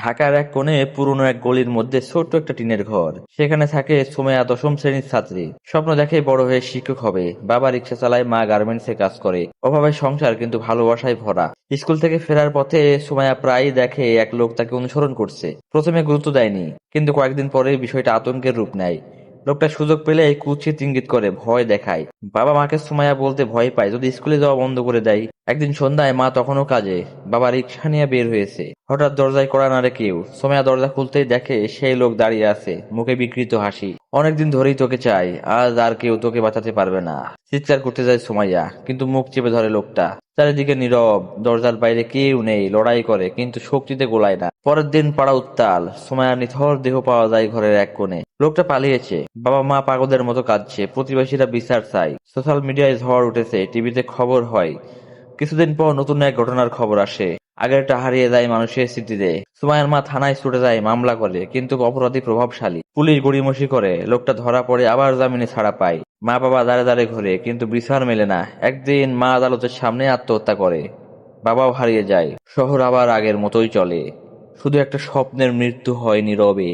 ঢাকার এক কোণে পুরনো এক গলির মধ্যে ছোট্ট একটা টিনের ঘর। সেখানে থাকে সোমেয়া দশম শ্রেণির ছাত্রী। স্বপ্ন দেখে বড় হয়ে শিক্ষক হবে। বাবা রিক্সা চালায়, মা গার্মেন্টসে কাজ করে। অভাবে সংসার কিন্তু ভালোবাসায় ভরা। স্কুল থেকে ফেরার পথে সোমায়া প্রায় দেখে এক লোক তাকে অনুসরণ করছে। প্রথমে গুরুত্ব দেয়নি, কিন্তু কয়েকদিন পরে বিষয়টা আতঙ্কের রূপ নেয়। লোকটা সুযোগ পেলে কুচিত ইঙ্গিত করে, ভয় দেখায়। বাবা মাকে সুমাইয়া বলতে ভয় পায়, যদি স্কুলে যাওয়া বন্ধ করে দেয়। একদিন সন্ধ্যায় মা তখনও কাজে, বাবা রিক্সা নিয়ে বের হয়েছে। হঠাৎ দরজায় করা নাড়ে কেউ সোমায়া দরজা খুলতেই দেখে সেই লোক দাঁড়িয়ে আছে, মুখে বিকৃত হাসি। অনেকদিন ধরেই তোকে চাই, আজ আর কেউ তোকে বাঁচাতে পারবে না। চিৎকার করতে যায় সোমাইয়া, কিন্তু মুখ চেপে ধরে লোকটা। চারিদিকে নীরব, দরজার বাইরে কেউ নেই, লড়াই করে, কিন্তু শক্তিতে গোলায় না। পরের দিন পাড়া উত্তাল সোমায়ার নিথর দেহ পাওয়া যায় ঘরের এক কোণে। লোকটা পালিয়েছে। বাবা মা পাগলের মতো কাঁদছে। প্রতিবেশীরা বিচার চায়। সোশ্যাল মিডিয়ায় ঝড় উঠেছে, টিভিতে খবর হয়। কিছুদিন পর নতুন এক ঘটনার খবর আসে। আগেরটা হারিয়ে যায় মানুষের স্মৃতিতে। সুমায়ের মা থানায় ছুটে যায়, মামলা করে, কিন্তু অপরাধী প্রভাবশালী। পুলিশ গড়িমসি করে, লোকটা ধরা পড়ে আবার জামিনে ছাড়া পায়। মা বাবা দাঁড়ে দাঁড়ে ঘুরে, কিন্তু বিচার মেলে না। একদিন মা আদালতের সামনে আত্মহত্যা করে। বাবাও হারিয়ে যায়। শহর আবার আগের মতোই চলে। শুধু একটা স্বপ্নের মৃত্যু হয় নীরবে।